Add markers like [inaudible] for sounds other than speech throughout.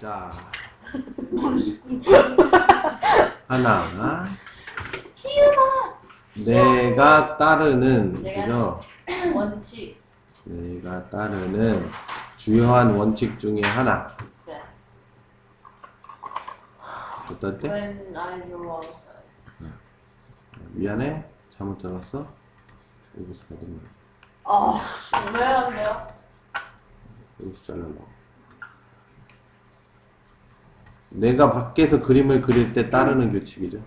자. [laughs] 하나. 내가 따르는, 내가- 그죠? 원칙. 내가 따르는 주요한 원칙 중에 하나. 네. 어떨 때? When I grow outside. 미안해. 잘못 적었어. 여기서 가든 아, 왜안 돼요? 여기서 잘라놓고. 내가 밖에서 그림을 그릴 때 따르는 규칙이죠.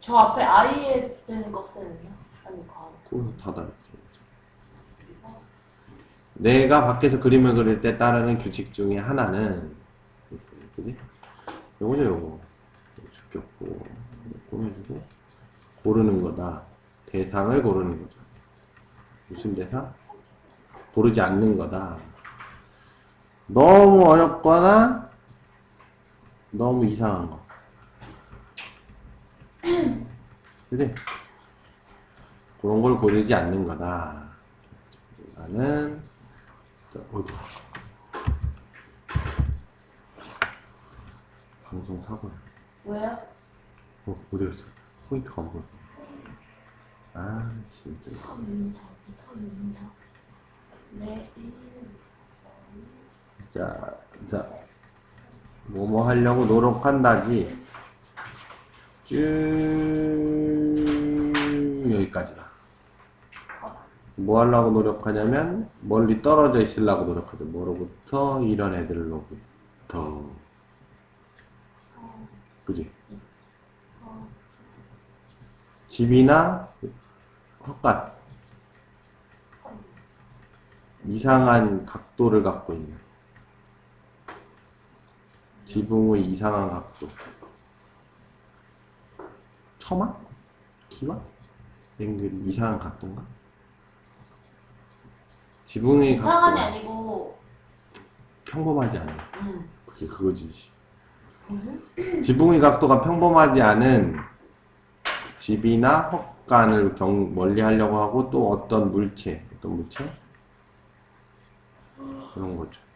저 앞에 아이에 되는 거 없었는요? 아니. 그거 다 다르죠. 내가 밖에서 그림을 그릴 때 따르는 규칙 중에 하나는 그지? 요거죠 요거 주격고 꾸며주고 고르는 거다 대상을 고르는 거죠 무슨 대상? 고르지 않는 거다 너무 어렵거나 너무 이상한 거 그지? 그런 걸 고르지 않는 거다 나는 자, 어디? 방송 사고야. 왜요? 어, 어디 갔어? 포인트가 안 보여. 아, 진짜. 네. 자, 자. 뭐뭐 하려고 노력한다지. 쭉, 여기까지다. 뭐 하려고 노력하냐면, 멀리 떨어져 있으려고 노력하죠. 뭐로부터? 이런 애들로부터. 그지? 집이나 헛간 이상한 각도를 갖고 있는 지붕의 이상한 각도 처마? 기와? 앵글이 이상한 각도인가? 지붕의 이상한이 각도가 아니고, 평범하지 않아 음. 그게 그거지 지붕의 각도가 평범하지 않은 집이나 헛간을 경, 멀리 하려고 하고 또 어떤 물체, 어떤 물체? 그런 거죠.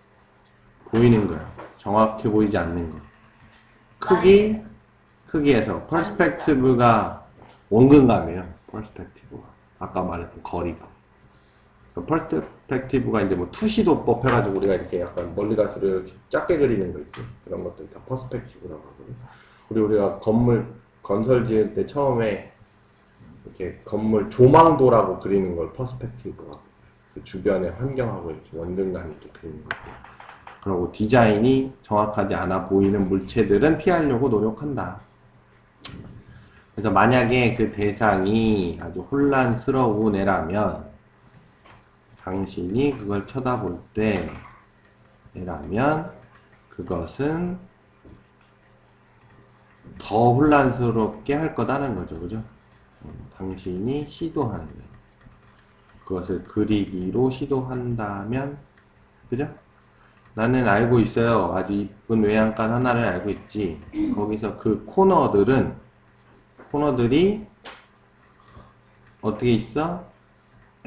보이는 거야. 정확히 보이지 않는 거. 크기, 크기에서 퍼스펙티브가 원근감이에요. 퍼스펙티브가. 아까 말했던 거리가. 퍼스펙티브가 이제 뭐 투시도법 해가지고 우리가 이렇게 약간 멀리 갈수록 이렇게 작게 그리는 거 있지. 그런 것들 다 퍼스펙티브라고 하거든. 우리 우리가 건물 건설 지을 때 처음에 이렇게 건물 조망도라고 그리는 걸 퍼스펙티브라고. 그 주변의 환경하고 이렇게 원등감 있게 그리는 거. 그리고 디자인이 정확하지 않아 보이는 물체들은 피하려고 노력한다. 그래서 만약에 그 대상이 아주 혼란스러운 애라면 당신이 그걸 쳐다볼 때 라면 그것은 더 혼란스럽게 할 거다는 거죠, 그죠? 음, 당신이 시도하는 거. 그것을 그리기로 시도한다면, 그죠? 나는 알고 있어요. 아주 이쁜 외양간 하나를 알고 있지. 거기서 그 코너들은, 코너들이 어떻게 있어?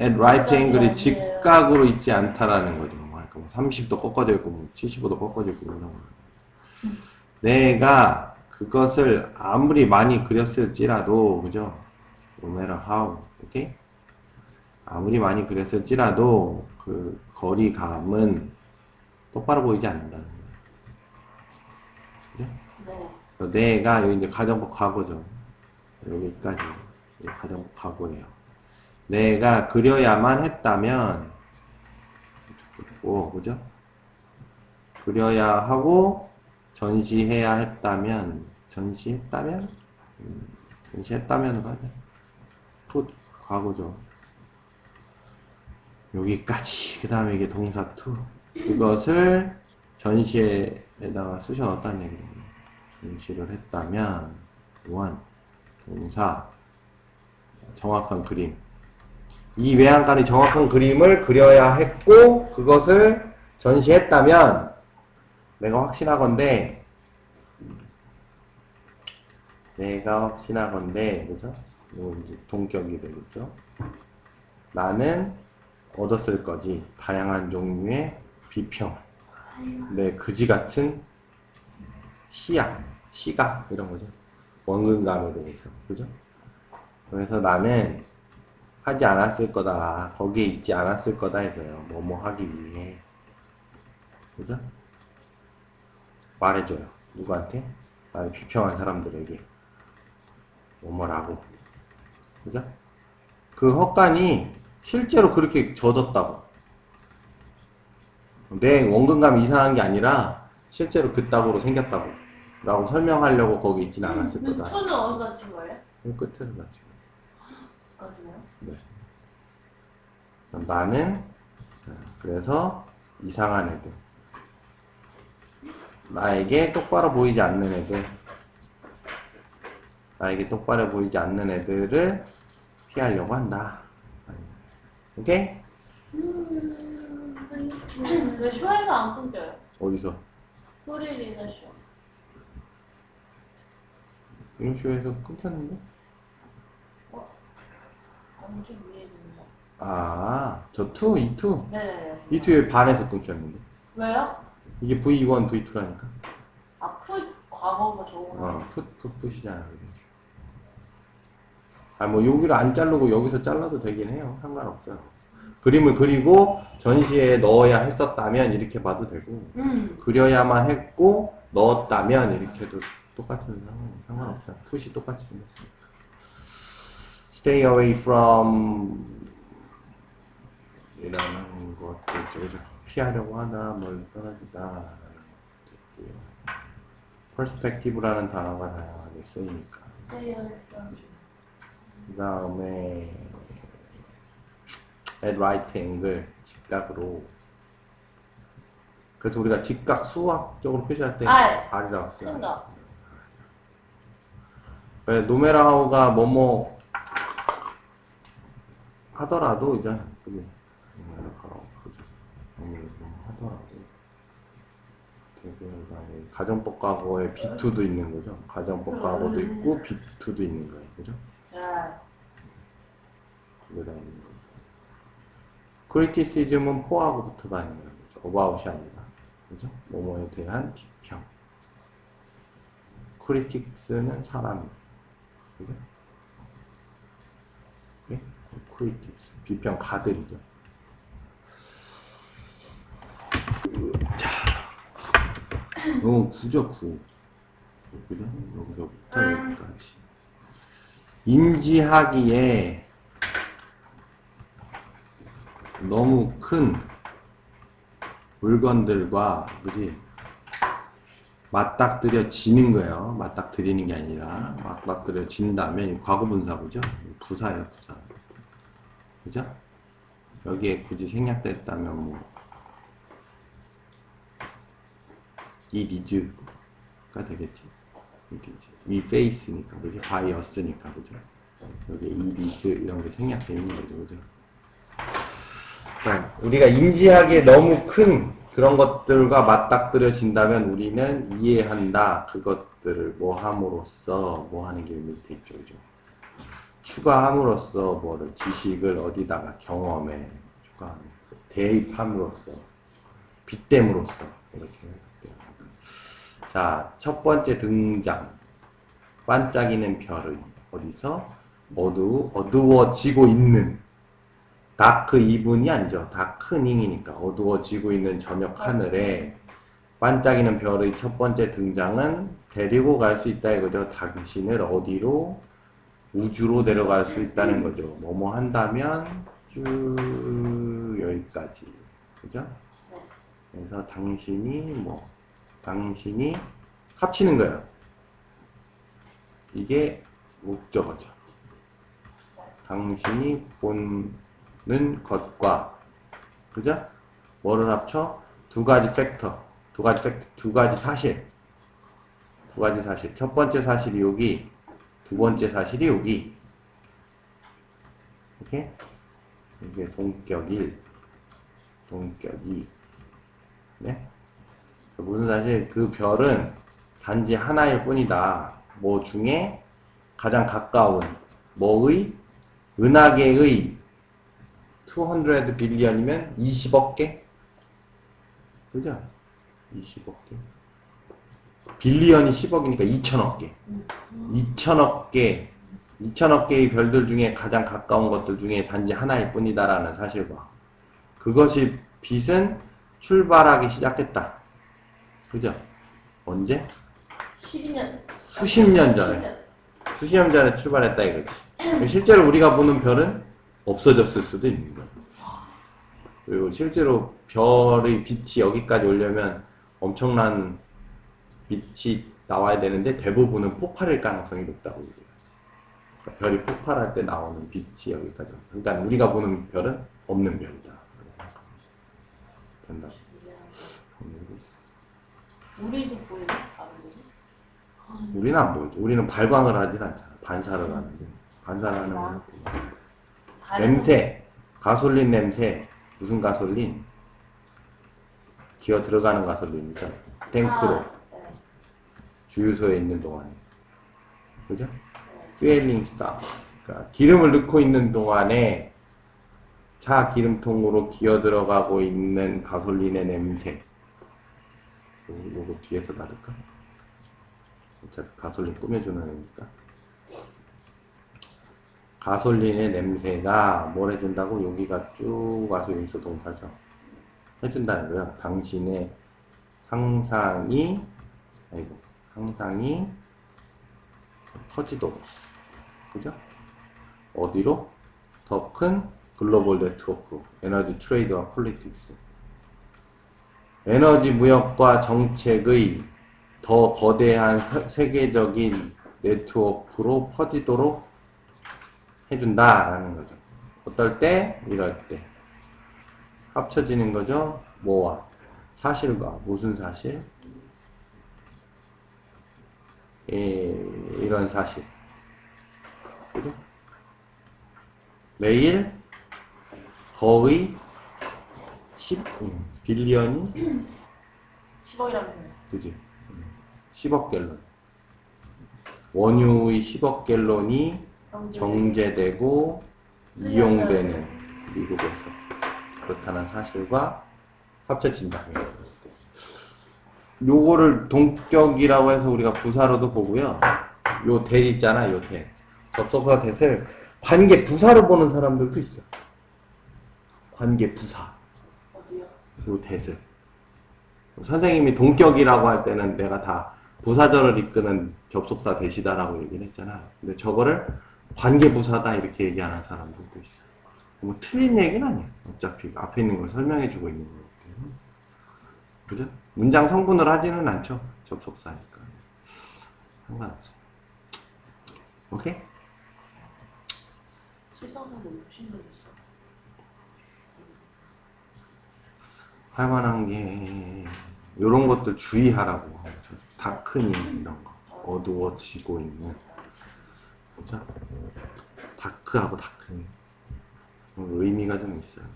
at right angle이 직각으로 있지 않다라는 거죠. 뭐 그러니까 뭐 30도 꺾어져 있고, 뭐 75도 꺾어져 있고, 이런 거. 내가 그것을 아무리 많이 그렸을지라도, 그죠? No matter how, 오케이? 아무리 많이 그렸을지라도, 그 거리감은 똑바로 보이지 않는다는 거예요. 그죠? 네. 내가 여기 이제 가정법 과거죠. 여기까지 가정법 과거예요. 내가 그려야만 했다면 오 그죠? 그려야 하고 전시해야 했다면 전시했다면 음, 전시했다면 가자. 풋 과거죠. 여기까지 그 다음에 이게 동사 투 그것을 전시에다가 쑤셔 넣었다는 얘기예요. 전시를 했다면 원 동사 정확한 그림 이 외양간이 정확한 그림을 그려야 했고 그것을 전시했다면 내가 확신하건대 내가 확신하건대 그죠? 동격이 되겠죠? 나는 얻었을 거지 다양한 종류의 비평 네, 그지 같은 시약, 시각 이런 거죠. 원근감에 대해서, 그죠? 그래서 나는 하지 않았을 거다, 거기에 있지 않았을 거다 해서요. 뭐뭐 하기 위해, 그죠? 말해줘요. 누구한테? 나를 비평한 사람들에게 뭐뭐라고, 그죠? 그 헛간이 실제로 그렇게 젖었다고. 내 원근감이 이상한 게 아니라 실제로 그따구로 생겼다고 라고 설명하려고 거기 있진 않았을 그 거다 투는 어디 다 친 거예요? 그 끝에서 맞지 거기요? 나는 자, 그래서 이상한 애들 나에게 똑바로 보이지 않는 애들 나에게 똑바로 보이지 않는 애들을 피하려고 한다 오케이? 음, 왜 쇼에서 안 끊겨요? 어디서? 소리리는 쇼. 이런 쇼에서 끊겼는데? 엄청 위에 있는 거. 아, 저 2, 이 2. 네네네. 이 2의 반에서 끊겼는데. 왜요? 이게 V1, V2라니까. 아, 풀 과거가 좋은 거. 어, 풋, 풋, 풋이잖아. 아, 뭐, 여기를 안 자르고 여기서 잘라도 되긴 해요. 상관없어요. 그림을 그리고 전시에 넣어야 했었다면 이렇게 봐도 되고, 음. 그려야만 했고, 넣었다면 이렇게도 똑같은 상관, 상관없어요. 풋이 똑같이 생겼으니까. Stay away from 이라는 것들 피하려고 하다, 뭘 떨어지다, perspective라는 단어가 다양하게 쓰이니까. 스테이어였던 그 다음에 at right angle 직각으로 그래서 우리가 직각 수학적으로 표시할 때 알. R이라고. 생각. 왜 노메라우가 뭐뭐 하더라도 이제 그게. 뭐 하더라도 되게 가정법과거에 B2도 있는 거죠. 가정법과거도 있고 B2도 있는 거예요. 그죠? 자, 그다음에 크리티시즘은 포하고 붙어 다니는 거죠. 어바웃이 아니라. 그죠? 뭐뭐에 대한 비평. 크리틱스는 사람. 그죠? 네? 크리틱스. 비평가들이죠. 자. 너무 구죠, 구. 그죠? 여기서부터 여기까지. 인지하기에 너무 큰 물건들과 그지 맞닥뜨려지는 거예요. 맞닥뜨리는 게 아니라 맞닥뜨려진다면 과거분사구죠. 부사예요, 부사. 그죠? 여기에 굳이 생략됐다면 뭐 is가 되겠지. is. 이 face니까 그죠? us니까 그죠? 여기 it is 이런 게 생략되어 있는 거죠, 그죠? 그러니까 우리가 인지하기에 너무 큰 그런 것들과 맞닥뜨려진다면 우리는 이해한다. 그것들을 뭐 함으로써 뭐 하는 게 밑에 있죠. 그죠? 추가함으로써 뭐를 지식을 어디다가 경험에 추가함으로써 대입함으로써 빗댐으로써 이렇게. 자, 첫 번째 등장. 반짝이는 별의 어디서 어두 어두워지고 있는 다크 이분이 아니죠. 다크닝이니까 어두워지고 있는 저녁 하늘에 반짝이는 별의 첫 번째 등장은 데리고 갈 수 있다 이거죠. 당신을 어디로 우주로 데려갈 수 있다는 거죠. 뭐뭐 한다면 쭉 여기까지. 그죠? 그래서 당신이 뭐 당신이 합치는 거예요. 이게 목적어죠. 당신이 보 는 것과 그죠? 뭐를 합쳐? 두 가지 팩터, 두 가지 팩터, 두 가지 사실, 두 가지 사실. 첫 번째 사실이 여기, 두 번째 사실이 여기. 이렇게 이게 동격 1, 동격 2. 네? 무슨 사실 그 별은 단지 하나일 뿐이다. 뭐 중에 가장 가까운 뭐의 은하계의 200 빌리언이면 20억 개? 그죠? 20억 개. 빌리언이 10억이니까 2천억 개. 음. 2천억 개, 2천억 개의 별들 중에 가장 가까운 것들 중에 단지 하나일 뿐이다라는 사실과 그것이 빛은 출발하기 시작했다. 그죠? 언제? 12년. 수십 년 전에. 수십 년 전에 출발했다 이거지. 실제로 우리가 보는 별은 없어졌을 수도 있는 거야. 그리고 실제로 별의 빛이 여기까지 오려면 엄청난 빛이 나와야 되는데 대부분은 폭발일 가능성이 높다고 얘기해요. 그러니까 별이 폭발할 때 나오는 빛이 여기까지. 그러니까 우리가 보는 별은 없는 별이다. 된다. 우리도? 우리는 안 보이죠. 우리는 발광을 하진 않잖아. 반사를 하는데. 반사를 하는 다른 냄새, 가솔린 냄새, 무슨 가솔린? 기어 들어가는 가솔린이죠. 탱크로, 아, 네. 주유소에 있는 동안에. 그죠? 네. 퓨엘링 스타. 그러니까 기름을 넣고 있는 동안에 차 기름통으로 기어 들어가고 있는 가솔린의 냄새. 요거, 요거 뒤에서 놔둘까? 어차피 가솔린 꾸며주는 거니까. 가솔린의 냄새가 뭘 해준다고 여기가 쭉 와서 여기서 동사죠. 해준다는 거야. 당신의 상상이, 아이고, 상상이 퍼지도록. 그죠? 어디로? 더 큰 글로벌 네트워크, 에너지 트레이드와 폴리틱스. 에너지 무역과 정책의 더 거대한 세- 세계적인 네트워크로 퍼지도록 해준다라는 거죠. 어떨 때? 이럴 때. 합쳐지는 거죠. 뭐와? 사실과 무슨 사실? 예, 이런 사실. 그죠? 매일 거의 10 음, 빌리언이 10억이라면 그지? 음, 10억 갤런. 원유의 10억 갤런이 정제되고 이용되는 미국에서 그렇다는 사실과 합쳐진다. 요거를 동격이라고 해서 우리가 부사로도 보고요. 요 대 있잖아, 요 대. 접속사 대를 관계 부사로 보는 사람들도 있어. 관계 부사. 요 대를. 선생님이 동격이라고 할 때는 내가 다 부사절을 이끄는 접속사 대시다라고 얘기를 했잖아. 근데 저거를 관계부사다 이렇게 얘기하는 사람들도 있어. 뭐 틀린 얘기는 아니야. 어차피 앞에 있는 걸 설명해 주고 있는 거기 때문에. 그죠? 문장 성분을 하지는 않죠. 접속사니까. 상관없어. 오케이? 할 만한 게, 요런 것들 주의하라고. 다크닝 이런 거. 어두워지고 있는. 그죠? 다크하고 다크닝. 의미가 좀 있어요.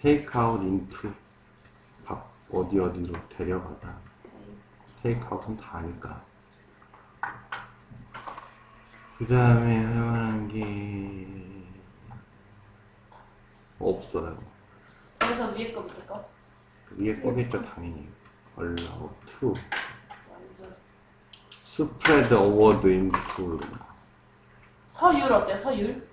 테이크 아웃 인투. 밥 어디 어디로 데려가다. 테이크 아웃은 다 아니까. 그 다음에 할 만한 게, 없어요. 그래서 위에 거 밑에 거? 위에 거겠죠, 당연히. to. 완전. Spread award into. 서율 어때? 서율?